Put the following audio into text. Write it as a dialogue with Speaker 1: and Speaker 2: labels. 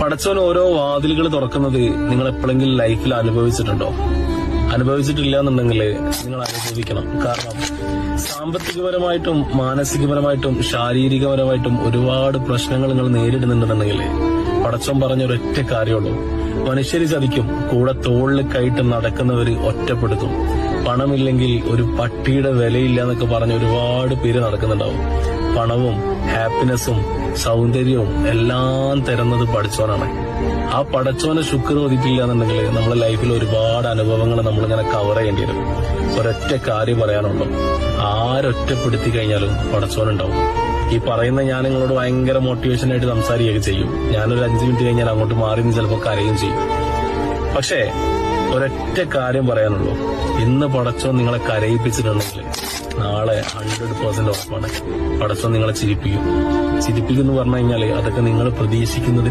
Speaker 1: പടച്ചോൻ ഓരോ വാതിലുകൾ തുറക്കുന്നത് നിങ്ങൾ എപ്പോഴെങ്കിലും ലൈഫിൽ അനുഭവിച്ചിട്ടുണ്ടോ? അനുഭവിച്ചിട്ടില്ല എന്നുണ്ടെങ്കിൽ നിങ്ങൾ അനുഭവിക്കണം. കാരണം സാമ്പത്തികപരമായിട്ടും മാനസികപരമായിട്ടും ശാരീരികപരമായിട്ടും ഒരുപാട് പ്രശ്നങ്ങൾ നിങ്ങൾ നേരിടുന്നുണ്ടെന്നുണ്ടെങ്കിൽ പടച്ചോൻ പറഞ്ഞ ഒരൊറ്റ കാര്യമുള്ളൂ മനുഷ്യര് ചതിക്കും. കൂടെ തോളിൽ കൈയിട്ട് നടക്കുന്നവര് ഒറ്റപ്പെടുത്തും. പണമില്ലെങ്കിൽ ഒരു പട്ടിയുടെ വിലയില്ല എന്നൊക്കെ പറഞ്ഞ് ഒരുപാട് പേര് നടക്കുന്നുണ്ടാവും. പണവും ഹാപ്പിനെസ്സും സൗന്ദര്യവും എല്ലാം തരുന്നത് പഠിച്ചോനാണ് ആ പടച്ചോനെ ശുക്ർ ഒതുക്കില്ല എന്നുണ്ടെങ്കിൽ നമ്മുടെ ലൈഫിൽ ഒരുപാട് അനുഭവങ്ങൾ നമ്മളിങ്ങനെ കവർ ചെയ്യേണ്ടി വരും. ഒരൊറ്റ കാര്യം പറയാനുള്ളൂ. ആരൊറ്റപ്പെടുത്തി കഴിഞ്ഞാലും പടച്ചോനുണ്ടാവും ഈ പറയുന്ന ഞാൻ നിങ്ങളോട് ഭയങ്കര മോട്ടിവേഷൻ ആയിട്ട് സംസാരിക്കുകയൊക്കെ ചെയ്യും. ഞാനൊരു അഞ്ചു മിനിറ്റ് കഴിഞ്ഞാൽ അങ്ങോട്ട് മാറി നിന്ന് ചിലപ്പോൾ കരയും ചെയ്യും. പക്ഷേ ഒരൊറ്റ കാര്യം പറയാനുള്ളൂ. ഇന്ന് പടച്ചോ നിങ്ങളെ കരയിപ്പിച്ചിട്ടുണ്ടെങ്കിൽ നാളെ ഹൺഡ്രഡ് പെർസെന്റ് ഉറപ്പാണ്. പടച്ചോ നിങ്ങളെ ചിരിപ്പിക്കും. ചിരിപ്പിക്കുന്നു പറഞ്ഞു കഴിഞ്ഞാൽ അതൊക്കെ നിങ്ങൾ പ്രതീക്ഷിക്കുന്നത്